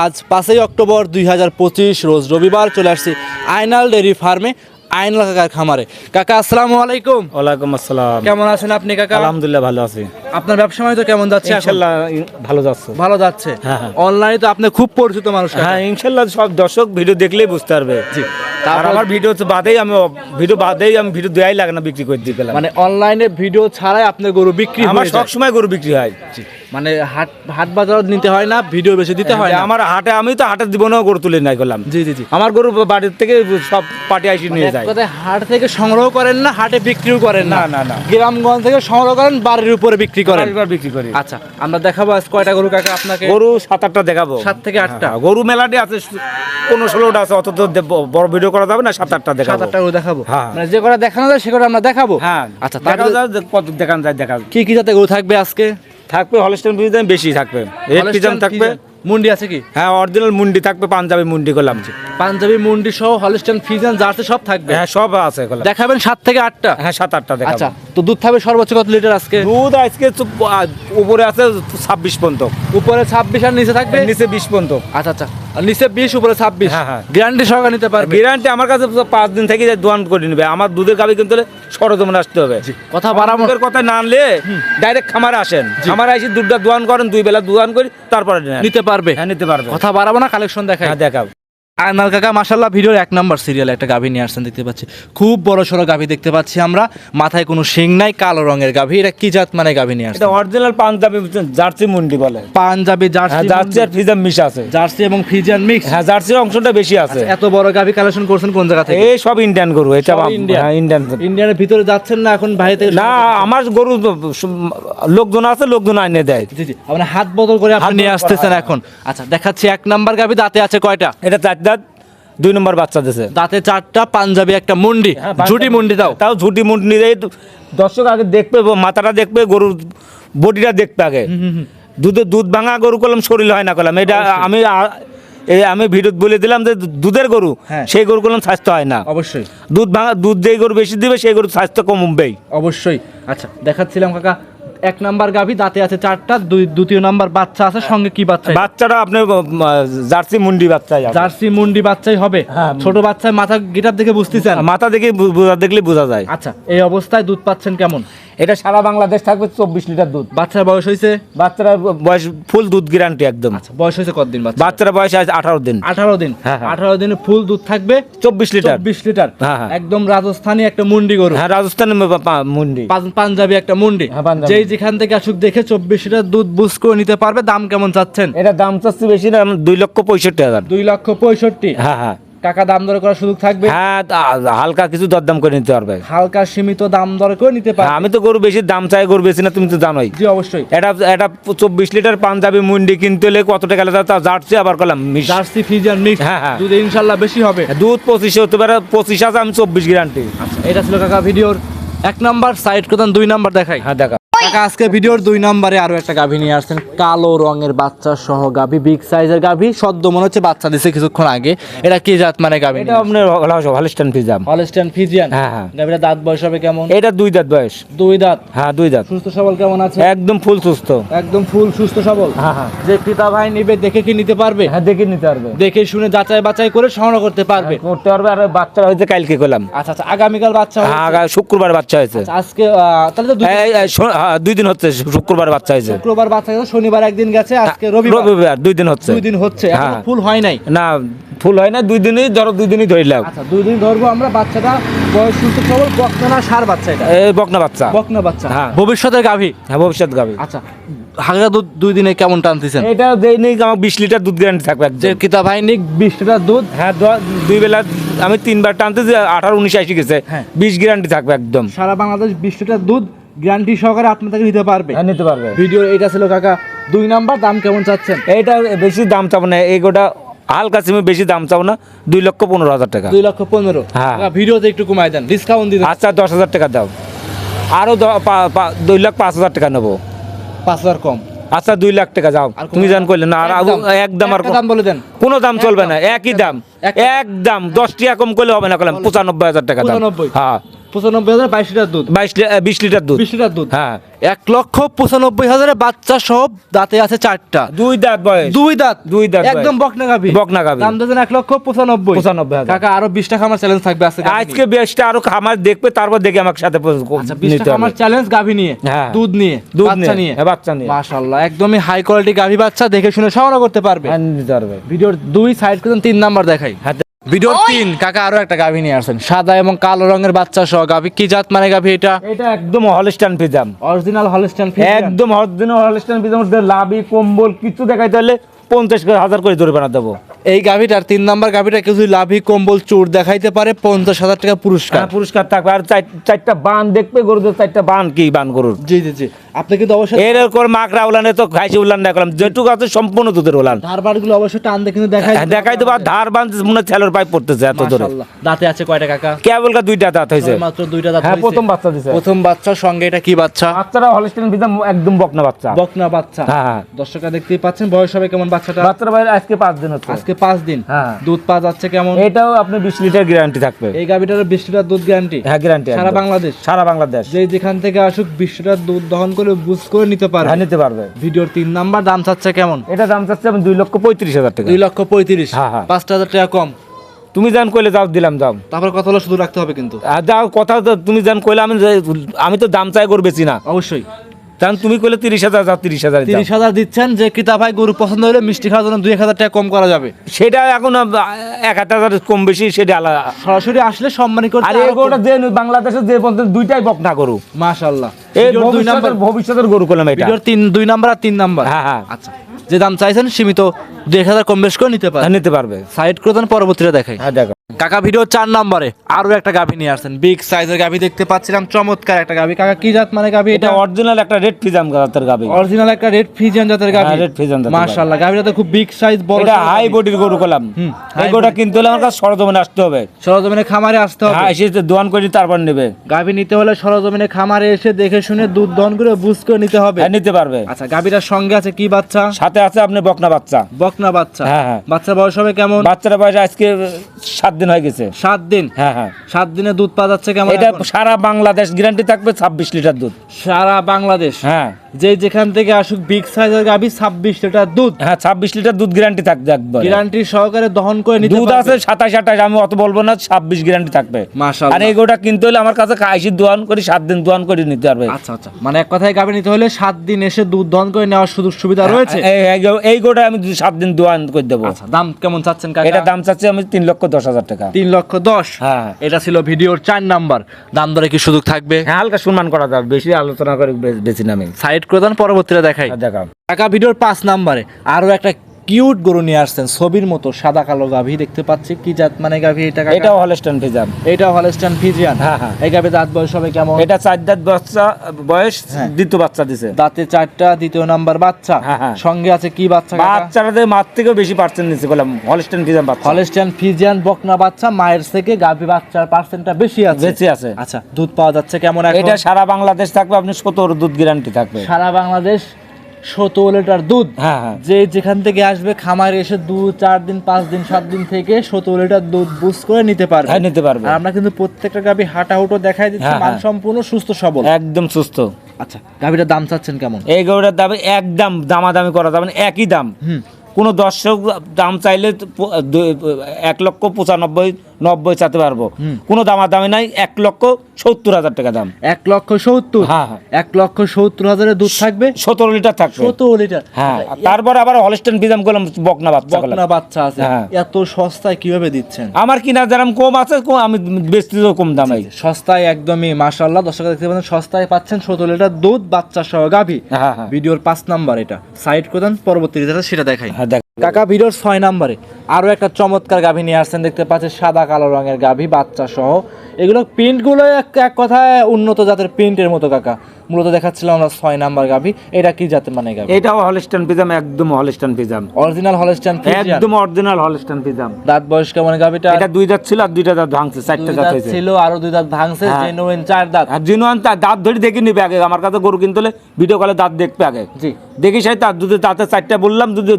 আজ পাঁচই অক্টোবর দুই হাজার পঁচিশ রোজ রবিবার চলে আসছি আইনাল ডেয়ারি ফার্মে আইনাল কাকার খামারে। কাকা আসসালামু আলাইকুম। ওয়ালাইকুম আসসালাম। কেমন আছেন আপনি কাকা? আলহামদুলিল্লাহ ভালো আছি। আপনার ব্যবসা তো কেমন যাচ্ছে? ইনশাল্লাহ ভালো যাচ্ছে। ভালো যাচ্ছে? হ্যাঁ, হ্যাঁ। অনলাইনে তো আপনি খুব পরিচিত মানুষ হ্যাঁ ইনশাল্লাহ সব দর্শক ভিডিও দেখলেই বুঝতে পারবে। জি। আর আমার ভিডিও তো বাদেই আমি ভিডিও বাদেই আমি ভিডিও দেওয়াই লাগে না বিক্রি করে দিয়ে পেলাম। মানে অনলাইনে ভিডিও ছাড়াই আপনার গরু বিক্রি আমার হয়ে সব সময় গরু বিক্রি হয়। জি। মানে হাট হাট বাজার নিতে হয় না ভিডিও বেশি দিতে হয় না। আমার হাটে আমি তো হাটের জীবনেও গরু তুলে নাই করলাম জি জি জি। আমার গরু বাড়ির থেকে সব পার্টি আইসি নিয়ে যায়। কথায় হাট থেকে সংগ্রহ করেন না হাটে বিক্রিও করেন না। না, না। গ্রামগঞ্জ থেকে সংগ্রহ করেন বাড়ির উপরে বিক্রি করেন। বিক্রি করি। আচ্ছা আমরা দেখাবো আজ কয়টা গরু কাকা আপনাকে? গরু সাত আটটা দেখাবো। সাত থেকে আটটা। হ্যাঁ, গরু মেলাটি আছে পনেরো ষোলোটা আছে অত তো বড় ভিডিও করা যাবে না সাত আটটা দেখাবো। সাত দেখাবো আটটা গরু দেখাবো? হ্যাঁ। মানে যে কটা দেখানো যায় সে কটা আমরা দেখাবো? হ্যাঁ। আচ্ছা দেখা তাহলে যায় কত দেখান যায় দেখা যায়। কি কি জাতে গরু থাকবে আজকে? থাকবে হলস্টেন দাম বেশি থাকবে। রেড পিজাম থাকবে? মুন্ডি আছে কি? হ্যাঁ অরিজিনাল মুন্ডি থাকবে পাঞ্জাবি মুন্ডি করলাম পাঞ্জাবি মুন্ডি সহ হলস্টাইন ফিজিয়ান জার্সি সব থাকবে? হ্যাঁ সব আছে দেখাবেন সাত থেকে আটটা? হ্যাঁ সাত আটটা দেখা আচ্ছা তো দুধ থাকবে সর্বোচ্চ কত লিটার আজকে? দুধ আজকে উপরে আছে ছাব্বিশ পর্যন্ত। উপরে ছাব্বিশ আর নিচে থাকবে? নিচে বিশ পর্যন্ত। আচ্ছা আচ্ছা। নিচে বিশ উপরে ছাব্বিশ। হ্যাঁ, হ্যাঁ। গ্যারান্টি সহকারে নিতে পারবে। গ্যারান্টি আমার কাছে পাঁচ দিন থেকে দোয়ান করে নেবে। আমার দুধের গাবি কিন্তু সরজমনে আসতে হবে। কথা বারামুখের কথা না আনলে ডাইরেক্ট খামারে আসেন। খামারে এসে দুধটা দোয়ান করেন দুই বেলা দোয়ান করি তারপরে নিতে পারবে। হ্যাঁ নিতে পারবে। কথা বাড়াবো না কালেকশন দেখায় দেখাবো দেখাও। আয়নাল কাকা মাসাল্লাহ ভিডিওর এক নম্বর সিরিয়াল একটা গাভী নিয়ে আসছেন দেখতে পাচ্ছি। খুব বড় সড়ো গাভী দেখতে পাচ্ছি আমরা। মাথায় কোনো শিং নাই কালো রঙের গাভী। এটা কি জাত মানে গাভী নিয়ে আসছে এটা অরিজিনাল পাঞ্জাবি জার্সি মুন্ডি বলে। পাঞ্জাবি হ্যাঁ জার্সি জার্সি আর ফিজাম মিশা আছে। জার্সি এবং ফিজিয়ান মিক্স? হ্যাঁ জার্সির অংশটা বেশি আছে। এত বড় গাভী কালেকশন করছেন কোন জায়গা থেকে? এই সব ইন্ডিয়ান গরু এটা? হ্যাঁ ইন্ডিয়ান ইন্ডিয়ানের ভিতরে যাচ্ছেন না এখন থেকে না আমার গরু লোকজন আছে লোকজন আইনে দেয়। জি জি মানে হাত বদল করে আপনি নিয়ে আসতেছেন এখন। আচ্ছা দেখাচ্ছি এক নাম্বার গাভী দাঁতে আছে কয়টা? এটা চার দাঁত দুই নম্বর বাচ্চা দিছে। দাঁতে চারটা পাঞ্জাবি একটা মুন্ডি। ঝুটি মুন্ডি দাও। তাও ঝুটি মুন্ডি যায় দর্শক আগে দেখবে মাথাটা দেখবে গরুর বডিটা দেখবে আগে। দুধের দুধ ভাঙা গরু করলাম শরীর হয় না করলাম এটা আমি আমি ভিডিও বলে দিলাম যে দুধের গরু হ্যাঁ। সেই গরু করলাম স্বাস্থ্য হয় না। অবশ্যই। দুধ ভাঙা দুধ যেই গরু বেশি দিবে সেই গরু স্বাস্থ্য কমবেই অবশ্যই। আচ্ছা দেখাচ্ছিলাম কাকা এক নাম্বার গাভী দাঁতে আছে চারটা দুই দ্বিতীয় নাম্বার বাচ্চা আছে সঙ্গে কি বাচ্চা? বাচ্চাটা আপনার জার্সি মুন্ডি বাচ্চা জার্সি মুন্ডি বাচ্চাই হবে। হ্যাঁ। ছোট বাচ্চায় মাথা গিটার দেখে বুঝতেছেন? মাথা দেখে দেখলে বোঝা যায়। আচ্ছা এই অবস্থায় দুধ পাচ্ছেন কেমন? এটা সারা বাংলাদেশ থাকবে চব্বিশ লিটার দুধ। বাচ্চার বয়স হয়েছে বাচ্চারা বয়স ফুল দুধ গ্যারান্টি একদম। আচ্ছা বয়স হয়েছে কতদিন বাচ্চা বাচ্চারা বয়স আছে আঠারো দিন। আঠারো দিন। হ্যাঁ, হ্যাঁ। আঠারো দিনে ফুল দুধ থাকবে চব্বিশ লিটার। চব্বিশ লিটার। হ্যাঁ, হ্যাঁ। একদম রাজস্থানী একটা মুন্ডি গরু। হ্যাঁ পা- মুন্ডি। পাঞ্জাবি একটা মুন্ডি। হ্যাঁ, যেই যেখান থেকে আসুক দেখে চব্বিশ লিটার দুধ বুঝ করে নিতে পারবে। দাম কেমন চাচ্ছেন? এটা দাম চাচ্ছি বেশি না দুই লক্ষ পঁয়ষট্টি হাজার। দুই লক্ষ পঁয়ষট্টি? হ্যাঁ হ্যাঁ। টাকা দাম দর করার সুযোগ থাকবে? হ্যাঁ তা হালকা কিছু দরদাম করে নিতে পারবে। হালকা সীমিত দাম দর করে নিতে হ্যাঁ, পারবে আমি তো গরু বেশি দাম চাই গরু বেশি না তুমি তো জানোই। জি অবশ্যই। এটা এটা চব্বিশ লিটার পাঞ্জাবি মুন্ডি কিনতে হলে কত টাকা লাগে তা জার্সি আবার করলাম মিশ। জার্সি ফিজিয়ান মিক্স হ্যাঁ, হ্যাঁ। দুধ ইনশাল্লাহ বেশি হবে। দুধ পঁচিশে হতে পারে পঁচিশ আছে আমি চব্বিশ গ্যারান্টি আচ্ছা এটা ছিল কাকা ভিডিওর এক নাম্বার সাইড কোথান দুই নাম্বার দেখাই। হ্যাঁ দেখা। কাকা আজকে ভিডিওর দুই নাম্বারে আরও একটা গাভী নিয়ে আসছেন। কালো রঙের বাচ্চা সহ গাভী বিগ সাইজের গাভী সদ্য মনে হচ্ছে বাচ্চা দিছে কিছুক্ষণ আগে। এটা কি জাত মানে গাভী এটা আপনার হলস্টান ফিজাম হলস্টাইন ফিজিয়ান হ্যাঁ, হ্যাঁ। গাভীটা দাঁত বয়স হবে কেমন? এটা দুই দাঁত বয়স। দুই দাঁত? হ্যাঁ দুই দাঁত। সুস্থ সবল কেমন আছে? একদম ফুল সুস্থ। একদম ফুল সুস্থ সবল? হ্যাঁ হ্যাঁ। যে পিতা ভাই নিবে দেখে কি নিতে পারবে? হ্যাঁ দেখে নিতে পারবে। দেখে শুনে যাচাই বাছাই করে সংগ্রহ করতে পারবে। করতে পারবে আর বাচ্চা হয়েছে কালকে করলাম আচ্ছা আচ্ছা আগামীকাল বাচ্চা হবে হ্যাঁ শুক্রবার বাচ্চা হয়েছে। আচ্ছা, আজকে আহ, তাহলে তো দুই- হ্যাঁ, দিন হচ্ছে শুক্রবার বাচ্চা হয়েছে। শুক্রবার বাচ্চা গেছে শনিবার একদিন গেছে আজকে রবিবার। রবিবার দুই দিন হচ্ছে। দুই দিন হচ্ছে হ্যাঁ। ফুল হয় নাই। না ফুল হয় না দুই দিনই ধরো দুই দিনই ধরলাম। আচ্ছা দুই দিন ধরবো আমরা বাচ্চাটা বয়স সুস্থ সবল বকনা না সার বাচ্চা এটা। এই বকনা বাচ্চা। বকনা বাচ্চা। হ্যাঁ। ভবিষ্যতের গাভী? হ্যাঁ ভবিষ্যৎ গাবে আচ্ছা। হাগা দুধ দুই দিনে কেমন টানতেছেন? এটা দেই নেই আমার বিশ লিটার দুধ গ্যারান্টি থাকবে যে কিতা ভাই নিক বিশ লিটার দুধ। হ্যাঁ দুই বেলা আমি তিনবার টানতে যে আঠারো উনিশ আসি গেছে। হ্যাঁ। বিশ গ্যারান্টি থাকবে একদম। সারা বাংলাদেশ বিশ লিটার দুধ গ্যারান্টি সহকারে আপনার থেকে নিতে পারবে। হ্যাঁ নিতে পারবে। ভিডিও এটা ছিল কাকা দুই নাম্বার দাম কেমন চাচ্ছেন? এইটা বেশি দাম চাবো না এই গোটা হালকা সিমে বেশি দাম চাবো না দুই লক্ষ পনেরো হাজার টাকা। দুই লক্ষ পনেরো। হ্যাঁ। ভিডিওতে একটু কমাই দেন ডিসকাউন্ট দিন। আচ্ছা দশ হাজার টাকা দাও। আরও দ- পা- পা- দুই লাখ পাঁচ হাজার টাকা নেব। পাঁচ হাজার কম। আচ্ছা দুই লাখ টাকা যাও। তুমি জান করলে না আর একদম, আর দাম বলে দেন। কোনো দাম চলবে না একই দাম। একদম। একদম দশ টাকা কম করলে হবে না করলাম পঁচানব্বই হাজার টাকা দাম হ্যাঁ। পঁচানব্বই হাজার বাইশ লিটার দুধ। বাইশ বিশ লিটার দুধ। বিশ লিটার দুধ। হ্যাঁ এক লক্ষ পঁচানব্বই হাজারে বাচ্চা সব দাঁতে আছে চারটা। দুই দাঁত বয়স। দুই দাঁত। দুই দাঁত একদম বকনা গাভি বকনা গাভী। দাম দিয়েছেন এক লক্ষ পঁচানব্বই। পঁচানব্বই কাকা আরও বিশ টাকা আমার চ্যালেঞ্জ থাকবে আজকে আজকে নিয়ে। আরও খামার দেখবে তারপর দেখে আমার সাথে চ্যালেঞ্জ গাভি নিয়ে হ্যাঁ। দুধ নিয়ে দুধ নিয়ে হ্যাঁ, বাচ্চা নিয়ে। মাশাআল্লাহ একদমই হাই কোয়ালিটি গাভি বাচ্চা দেখে শুনে সংগ্রহ করতে পারবে। হ্যাঁ, ভিডিওর দুই সাইড তিন নাম্বার দেখাই। ভিডিওর তিন কাকা আরও একটা গাভি নিয়ে আসেন। সাদা এবং কালো রঙের বাচ্চা সহ গাভি। কি জাত মানে গাভি এটা? এটা একদম হলস্টান ফিজাম অরিজিনাল একদম হলস্টান ফিজাম লাভি কম্বল কিছু দেখাইতে হলে পঞ্চাশ হাজার করে জরিমানা দেবো। এই গাভিটার তিন নাম্বার গাভিটা কিছু লাভি কম্বল চুর দেখাইতে পারে পঞ্চাশ হাজার টাকা পুরস্কার। হ্যাঁ, পুরস্কার থাকবে। আর চারটা বান দেখবে গরুদের চারটা বান কি বান গরুর? জি জি জি। আপনি কিন্তু অবশ্যই এরকম মাকড়া উলানে তো খাইছি উলান দেখালাম যেটুকু আছে সম্পূর্ণ দুধের উলান। ধারবারগুলো অবশ্যই টান দিয়ে কিন্তু দেখাই দেখাই দেবো আর ধার বান মনে ছেলের পড়তেছে এত দাঁতে আছে কয়টা কাকা? কেবল কা দুইটা দাঁত হয়েছে। মাত্র দুইটা দাঁত হ্যাঁ প্রথম বাচ্চা দিছে। প্রথম বাচ্চার সঙ্গে এটা কি বাচ্চা? বাচ্চারা হলস্টাইন একদম বকনা বাচ্চা। বকনা বাচ্চা। হ্যাঁ হ্যাঁ। দর্শকরা দেখতেই পাচ্ছেন বয়স হবে কেমন বাচ্চাটা? বাচ্চারা বাইরে আজকে পাঁচ দিন হচ্ছে। আজকে পাঁচ দিন। হ্যাঁ। দুধ পা যাচ্ছে কেমন? এটাও আপনি বিশ লিটার গ্যারান্টি থাকবে। এই গাভিটার বিশ লিটার দুধ গ্যারান্টি হ্যাঁ গ্যারান্টি সারা বাংলাদেশ। সারা বাংলাদেশ। যে যেখান থেকে আসুক বিশ লিটার দুধ দহন করে বুঝ করে নিতে পারবে। হ্যাঁ নিতে পারবে। ভিডিওর তিন নাম্বার দাম চাচ্ছে কেমন? এটা দাম চাচ্ছে আমি দুই লক্ষ পঁয়ত্রিশ হাজার টাকা। দুই লক্ষ পঁয়ত্রিশ। হ্যাঁ, হ্যাঁ। পাঁচটা হাজার টাকা কম। তুমি জান কইলে যাও দিলাম দাম। তারপর কথা হলো শুধু রাখতে হবে কিন্তু। যাও কথা তুমি জান কইলে আমি আমি তো দাম চাই করবেছি না। অবশ্যই। কারণ তুমি কইলে তিরিশ হাজার যাও তিরিশ হাজার তিরিশ হাজার দিচ্ছেন যে কিতা ভাই গরু পছন্দ হলে মিষ্টি খাওয়ার জন্য দুই হাজার টাকা কম করা যাবে। সেটা এখন এক হাজার কম বেশি সেটা আলাদা। সরাসরি আসলে সম্মানী করতে আর এই গরুটা যে বাংলাদেশে যে পর্যন্ত দুইটাই বকনা গরু। মাশাআল্লাহ। এই দুই নাম্বার ভবিষ্যতের গরু করলাম এটা। তিন দুই নাম্বার আর তিন নাম্বার। হ্যাঁ হ্যাঁ। আচ্ছা। যে দাম চাইছেন সীমিত দুই হাজার কম বেশ করে নিতে পারেন হ্যাঁ, নিতে পারবে। সাইড করে দেন পরবর্তীতে দেখাই। হ্যাঁ দেখো কাকা ভিডিও চার নম্বরে। আরও একটা গাভী নিয়ে আসছেন। বিগ সাইজের গাভী দেখতে পাচ্ছিলাম চমৎকার একটা গাভী। কাকা কি জাত মানে গাভী এটা? অরিজিনাল একটা রেড ফিজাম জাতের গাবি অরিজিনাল একটা রেড ফিজিয়ান জাতের গাভী। red Fijian জাতের মাশাআল্লাহ গাভীটা তো খুব বিগ সাইজ বড় এটা হাই বডির গরু করলাম হুম, এই গরুটা কিনতে হলে আমার কাছে সরজমিনে আসতে হবে। সরজমিনে খামারে আসতে হবে। হ্যাঁ এসে দোয়ান করে তারপর নেবে। গাভী নিতে হলে সরজমিনে খামারে এসে দেখে শুনে দুধ দহন করে বুঝ করে নিতে হবে। হ্যাঁ নিতে পারবে। আচ্ছা গাভীটার সঙ্গে আছে কি বাচ্চা? সাথে আছে আপনি বকনা বাচ্চা। বকনা বাচ্চা। হ্যাঁ, হ্যাঁ। বাচ্চার বয়স হবে কেমন? বাচ্চারা বয়স আজকে সাত দিন হয়ে গেছে। সাত দিন হ্যাঁ হ্যাঁ। সাত দিনে দুধ পাওয়া যাচ্ছে কেমন এটা সারা বাংলাদেশ গ্যারান্টি থাকবে ছাব্বিশ লিটার দুধ। সারা বাংলাদেশ? হ্যাঁ। যে যেখান থেকে আসুক বিগ সাইজের লিটার দুধ। হ্যাঁ ছাব্বিশ লিটার দুধ গ্যারান্টি থাকবে একবার গ্যারান্টি সহকারে দহন করে নিতে দুধ আছে সাতাশ আঠাশ আমি অত বলব না ছাব্বিশ গ্যারান্টি থাকবে। মাশাআল্লাহ। আর এই গোটা কিনতে হলে আমার কাছে আইসি দোয়ান করি দিন দোয়ান করে নিতে পারবে। আচ্ছা আচ্ছা। মানে এক কথায় নিতে হলে দিন এসে দুধ দহন করে নেওয়ার সুযোগ সুবিধা রয়েছে? এই- গোটা আমি সাত দিন দোয়ান করে দেবো। আচ্ছা দাম কেমন চাচ্ছেন কাকা? এটা দাম চাচ্ছি আমি তিন লক্ষ দশ হাজার টাকা। তিন লক্ষ দশ? হ্যাঁ। এটা ছিল ভিডিওর চার নাম্বার। দাম দরে কি সুযোগ থাকবে? হ্যাঁ হালকা সম্মান করা যাবে বেশি আলোচনা করে বেশি নামে। সাইড করে দেন পরবর্তীতে দেখাই। দেখা ভিডিওর পাঁচ নাম্বারে আরও একটা কিউট গরু নিয়ে আসছেন ছবির মতো সাদা কালো গাভী দেখতে পাচ্ছি। কি জাত? মানে গাভী এটা? এটাও হলস্টান ফিজাম এটা হলস্টাইন ফিজিয়ান হ্যাঁ, হ্যাঁ। এই গাভী দাঁত বয়স হবে কেমন? এটা চার দাঁত বাচ্চা বয়স হ্যাঁ। দ্বিতীয় বাচ্চা দিছে। দাঁতে চারটা দ্বিতীয় নাম্বার বাচ্চা। হ্যাঁ, হ্যাঁ। সঙ্গে আছে কি বাচ্চা বাচ্চারাদের মার থেকেও বেশি পার্সেন্ট নিচ্ছে বললাম হলস্টান ফিজাম বাচ্চা। হলস্টাইন ফিজিয়ান বকনা বাচ্চা মায়ের থেকে গাভী বাচ্চার পার্সেন্টটা বেশি আছে। বেঁচে আছে। আচ্ছা দুধ পাওয়া যাচ্ছে কেমন এটা সারা বাংলাদেশ থাকবে আপনি সতেরো দুধ গ্যারান্টি থাকবে। সারা বাংলাদেশ সতেরো লিটার দুধ হ্যাঁ হ্যাঁ। যে যেখান থেকে আসবে খামারে এসে দু চার দিন পাঁচ দিন সাত দিন থেকে সতেরো লিটার দুধ বুস করে নিতে পারবে। হ্যাঁ নিতে পারবে। আমরা কিন্তু প্রত্যেকটা গাভী হাঁটা হুটো দেখাই দিচ্ছি মান। সম্পূর্ণ সুস্থ সবল। একদম সুস্থ। আচ্ছা গাভীটার দাম চাচ্ছেন কেমন? এই গরুটার দাম একদম দামাদামি করা যাবে একই দাম। হুম। কোনো দর্শক দাম চাইলে এক লক্ষ পঁচানব্বই নব্বই চাতে পারব। কোনো কোনো দামাদামি নাই এক লক্ষ সত্তর হাজার টাকা দাম। এক লক্ষ সত্তর? হ্যাঁ, হ্যাঁ। এক লক্ষ সত্তর হাজারের দুধ থাকবে? সতেরো লিটার থাকবে। সতেরো লিটার? হ্যাঁ তারপর আবার হলস্টেন বিজাম করলাম বকনা বাচ্চা বকনা বাচ্চা আছে। হ্যাঁ। এত সস্তায় কীভাবে দিচ্ছেন? আমার কিনা যেরকম কম আছে আমি বেচতে তো কম দামে। সস্তায় একদমই মাশাল্লাহ দর্শক দেখতে পাচ্ছেন সস্তায় পাচ্ছেন সতেরো লিটার দুধ বাচ্চা সহ গাভী। হ্যাঁ ভিডিওর পাঁচ নাম্বার এটা। সাইড করে দেন পরবর্তী সেটা দেখাই। হ্যাঁ দেখ কাকা ভিডিওর ছয় নাম্বারে আরও একটা চমৎকার গাভী নিয়ে আসছেন দেখতে পাচ্ছেন সাদা কালো রঙের গাভী বাচ্চা সহ। এগুলো প্রিন্টগুলো এক এক কথায় উন্নত জাতের প্রিন্টের মতো কাকা। মূলত দেখাচ্ছিলাম আমরা ছয় নাম্বার গাভী। এটা কি জাতের মানে গাভী? এটাও হলস্টেন পিজাম একদম হলস্টেন পিজাম অরিজিনাল হলস্টাইন একদম অরিজিনাল হলস্টেন পিজাম দাঁত বয়স কেমন গাভীটা? এটা দুই দাঁত ছিল আর দুইটা দাঁত ভাঙছে চারটা দাঁত হয়েছে। ছিল আরও দুই দাঁত ভাঙছে হ্যাঁ। জেনুইন চার দাঁত। আর জিনুয়ান তার দাঁত ধরে দেখে নিবে আগে আমার কাছে গরু কিনতে হলে ভিডিও কলে দাঁত দেখবে আগে। জি। দেখি সেই তার দুধের দাঁতে চারটা বললাম দুধের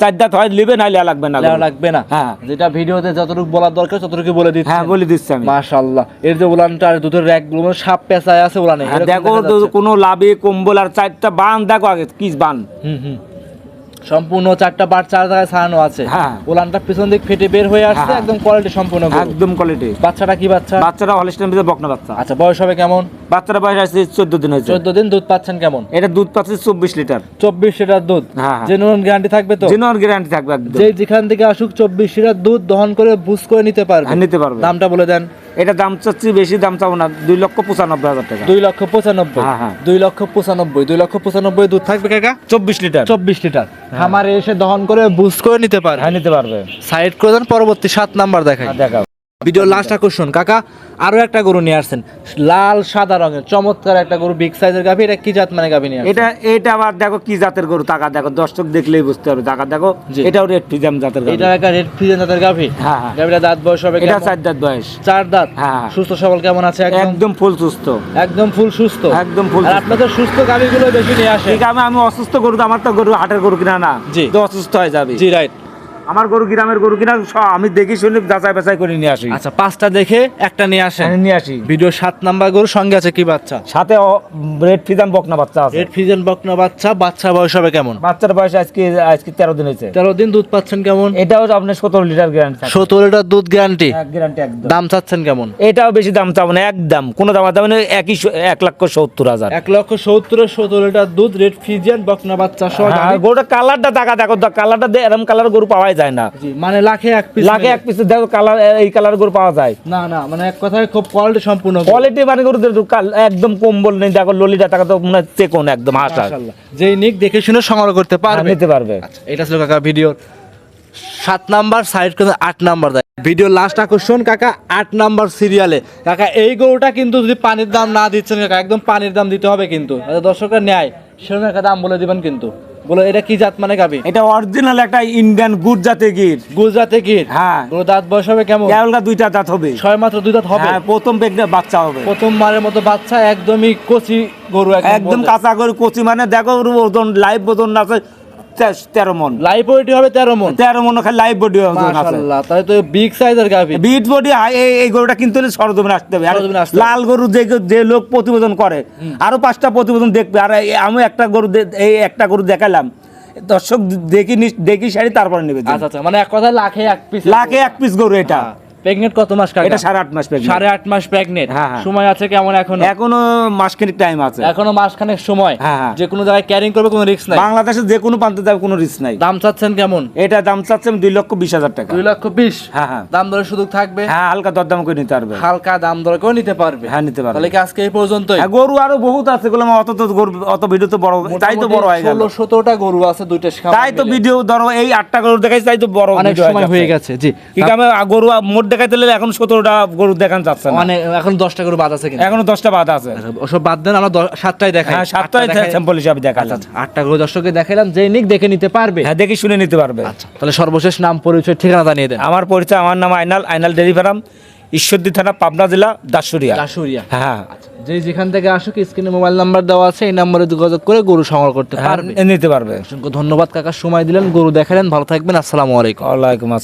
চার দাঁত হয় নেবে লাগবে না লাগবে না। হ্যাঁ। যেটা ভিডিওতে যতটুকু বলার দরকার ততটুকু বলে দিচ্ছি। হ্যাঁ বলে দিচ্ছি আমি। মাশাআল্লাহ। এর যে উলানটা আর দুধের র্যাকগুলো সাপ পেঁচায় আছে উলানে হ্যাঁ, দেখো কোনো লাভে কম্বল আর চারটা বান দেখো আগে কি বান। হুম হুম। সম্পূর্ণ চারটা পাট চার জায়গায় ছাড়ানো আছে। হ্যাঁ। উলানটা পিছন দিক ফেটে বের হয়ে আসছে হ্যাঁ। একদম কোয়ালিটি সম্পূর্ণ একদম কোয়ালিটি বাচ্চাটা কি বাচ্চা? বাচ্চারা হলিস্টার ভিতরে বকনা বাচ্চা। আচ্ছা বয়স হবে কেমন? বাচ্চারা বয়স আছে চোদ্দ দিন হয়েছে। চোদ্দ দিন দুধ পাচ্ছেন কেমন? এটা দুধ পাচ্ছে চব্বিশ লিটার। চব্বিশ লিটার দুধ। হ্যাঁ, হ্যাঁ। জেনুইন গ্যারান্টি থাকবে তো? জিনোর গ্যারান্টি থাকবে একদম। যে যেখান থেকে আসুক চব্বিশ লিটার দুধ দহন করে বুঝ করে নিতে পারবে। হ্যাঁ, নিতে পারবে। দামটা বলে দেন। এটা দাম চাচ্ছি বেশি দাম চাবো না। দুই লক্ষ পঁচানব্বই হাজার টাকা। দুই লক্ষ পঁচানব্বই। হ্যাঁ, হ্যাঁ। দুই লক্ষ পঁচানব্বই দুই লক্ষ পঁচানব্বই দুধ থাকবে কাকা? চব্বিশ লিটার। চব্বিশ লিটার। খামারে এসে দহন করে বুঝ করে নিতে পারবে। হ্যাঁ নিতে পারবে। সাইড করে দেন পরবর্তী সাত নাম্বার দেখা হ্যাঁ, দেখাও। ভিডিও লাস্ট আকর্ষণ কাকা আরও একটা গরু নিয়ে আসছেন। লাল সাদা রঙের চমৎকার একটা গরু বিগ সাইজের গাভি এটা কি জাত মানে গাভি নিয়ে এটা এটা আবার দেখো কি জাতের গরু টাকা দেখো দর্শক দেখলেই বুঝতে হবে টাকা দেখো এটাও রেড ফিজাম জাতের গরু এটা একটা রেড ফ্রিজেন জাতের গাভি? হ্যাঁ, হ্যাঁ। গাভিটা দাঁত বয়স হবে এটা চার দাঁত বয়স। চার দাঁত? হ্যাঁ, হ্যাঁ। সুস্থ সবল কেমন আছে একদম? একদম ফুল সুস্থ। একদম ফুল সুস্থ। একদম ফুল আর। আপনাদের সুস্থ গাভিগুলো বেশি নিয়ে আসে ঠিক আমি আমি অসুস্থ গরু তো আমার তো গরু হাটের গরু কিনা না। জি। তো অসুস্থ হয়ে যাবে। জি রাইট আমার গরু গ্রামের গরু কিনা আমি দেখি শুনি যাচাই বাছাই করে নিয়ে আসি। আচ্ছা পাঁচটা দেখে একটা নিয়ে আসেন। আমি নিয়ে আসি। ভিডিও সাত নাম্বার গরু সঙ্গে আছে কি বাচ্চা? সাথে রেড ফিজাম বকনা বাচ্চা আছে। রেড ফ্রিজেন বকনা বাচ্চা বাচ্চা বয়স হবে কেমন? বাচ্চার বয়স আজকে আজকে তেরো দিন হয়েছে। তেরো দিন দুধ পাচ্ছেন কেমন? এটাও আপনার সতেরো লিটার গ্যারান্টি সতেরো লিটার দুধ গ্যারান্টি গ্যারান্টি একদম। দাম চাচ্ছেন কেমন? এটাও বেশি দাম চাবো না একদম। কোনো দাম দাম না একই এক লক্ষ সত্তর হাজার। এক লক্ষ সত্তরের সতেরো লিটার দুধ রেড ফ্রিজিয়ান বকনা বাচ্চা সহ হ্যাঁ। গরুটা কালারটা দেখা দেখো কালারটা এরকম কালার গরু পাওয়াই যায় না। মানে লাখে এক পিস লাগে এক পিস দেখো কালার এই কালার গরু পাওয়া যায়। না না মানে এক কথায় খুব কোয়ালিটি সম্পূর্ণ কোয়ালিটি মানে গরু একদম কম্বল নেই দেখো ললিটা টাকা তো মনে হয় চেকন একদম হাসা। যেই নিক দেখে শুনে সংগ্রহ করতে পারবে। নিতে পারবে। আচ্ছা, এটা ছিল কাকা ভিডিওর সাত নাম্বার সাইড করে আট নাম্বার দেয়। ভিডিও লাস্ট আকর্ষণ কাকা আট নাম্বার সিরিয়ালে কাকা এই গরুটা কিন্তু যদি পানির দাম না দিচ্ছেন কাকা একদম পানির দাম দিতে হবে কিন্তু। যাতে দর্শকরা নেয় সেরকম একটা দাম বলে দিবেন কিন্তু। বলো এটা কি জাত মানে গাবি? এটা অরিজিনাল একটা ইন্ডিয়ান গুড জাতের গির। গুজরাতে গির? হ্যাঁ। বলো দাঁত বয়স হবে কেমন? কেবলটা দুইটা দাঁত হবে। ছয় মাত্র দুই দাঁত হবে? হ্যাঁ প্রথম প্রেগনেন্ট বাচ্চা হবে। প্রথম মারের মতো বাচ্চা একদমই কচি গরু একদম কাঁচা গরু কচি মানে দেখো ওজন লাইভ ওজন আছে তে- তেরো মন। লাইফ ওয়েট হবে তেরো মন। তেরো মন খালি লাইভ বডি মাশাআল্লাহ তাহলে তো বিগ সাইজের গাভি। বিট বডি এই গরুটা কিনতে সরজমিনে আসতে হবে। হবে। লাল গরু যে যে লোক প্রতিবেদন করে আরও পাঁচটা প্রতিবেদন দেখবে। আর আমি একটা গরু এই একটা গরু দেখালাম। দর্শক দেখি দেখি সারি তারপরে নেবে। আচ্ছা আচ্ছা মানে এক কথা লাখে এক পিস লাখে এক পিস গরু এটা। প্রেগনেন্ট কত মাস কাকা? এটা সাড়ে আট মাস। সাড়ে আট মাস প্রেগনেন্ট হ্যাঁ, হ্যাঁ। সময় আছে কেমন এখন? এখনও মাসখানিক টাইম আছে। এখনও মাসখানেক সময়। হ্যাঁ। যে কোনো জায়গায় ক্যারিং করবে কোনো রিস্ক নাই। বাংলাদেশে যে কোনো প্রান্তে যাবে কোনো রিস্ক নাই। দাম চাচ্ছেন কেমন? এটা দাম চাচ্ছে দুই লক্ষ বিশ হাজার টাকা। দুই লক্ষ বিশ? দাম দরের সুযোগ থাকবে? হ্যাঁ হালকা দরদাম করে নিতে পারবে। হালকা দাম দর করে নিতে পারবে। হ্যাঁ নিতে পারবে। তাহলে কি আজকে এই পর্যন্তই? হ্যাঁ, গরু আরও বহুত আছে গুলো অত তো গরু অত ভিডিও তো বড় তাই তো বড় হয়ে গেল। ষোলো সতেরোটা গরু আছে দুইটা তাই তো ভিডিও ধরো এই আটটা গরু দেখাই তাই তো বড় অনেক সময় হয়ে গেছে জি। ঠিক আমি গরু মোট দেখাইতে হলে এখন সতেরোটা গরু দেখান যাচ্ছে না। অনেক এখন দশটা গরু বাদ আছে এখনও দশটা বাদ আছে। ওসব বাদ দেন আমরা দেখাই। হ্যাঁ দেখাই- স্যাম্পল হিসাবে দেখালাম। আচ্ছা, আটটা গরু দর্শককে দেখাইলাম যে নিক দেখে নিতে পারবে। হ্যাঁ দেখি শুনে নিতে পারবে। আচ্ছা তাহলে সর্বশেষ নাম পরিচয় ঠিকানা জানিয়ে দেন। আমার পরিচয় আমার নাম আইনাল আইনাল ডেরি ফার্ম ঈশ্বরদী থানা পাবনা জেলা দাসুরিয়া। লাশুরিয়া হ্যাঁ যে যেখান থেকে আসুক স্ক্রিনে মোবাইল নাম্বার দেওয়া আছে এই নাম্বারে যোগাযোগ করে গরু সংগ্রহ করতে হ্যাঁ, পারবে। নিতে পারবে। অসংখ্য ধন্যবাদ কাকা। সময় দিলেন গরু দেখালেন। ভালো থাকবেন আসসালামু আলাইকুম। ওয়ালাইকুম আসসালাম।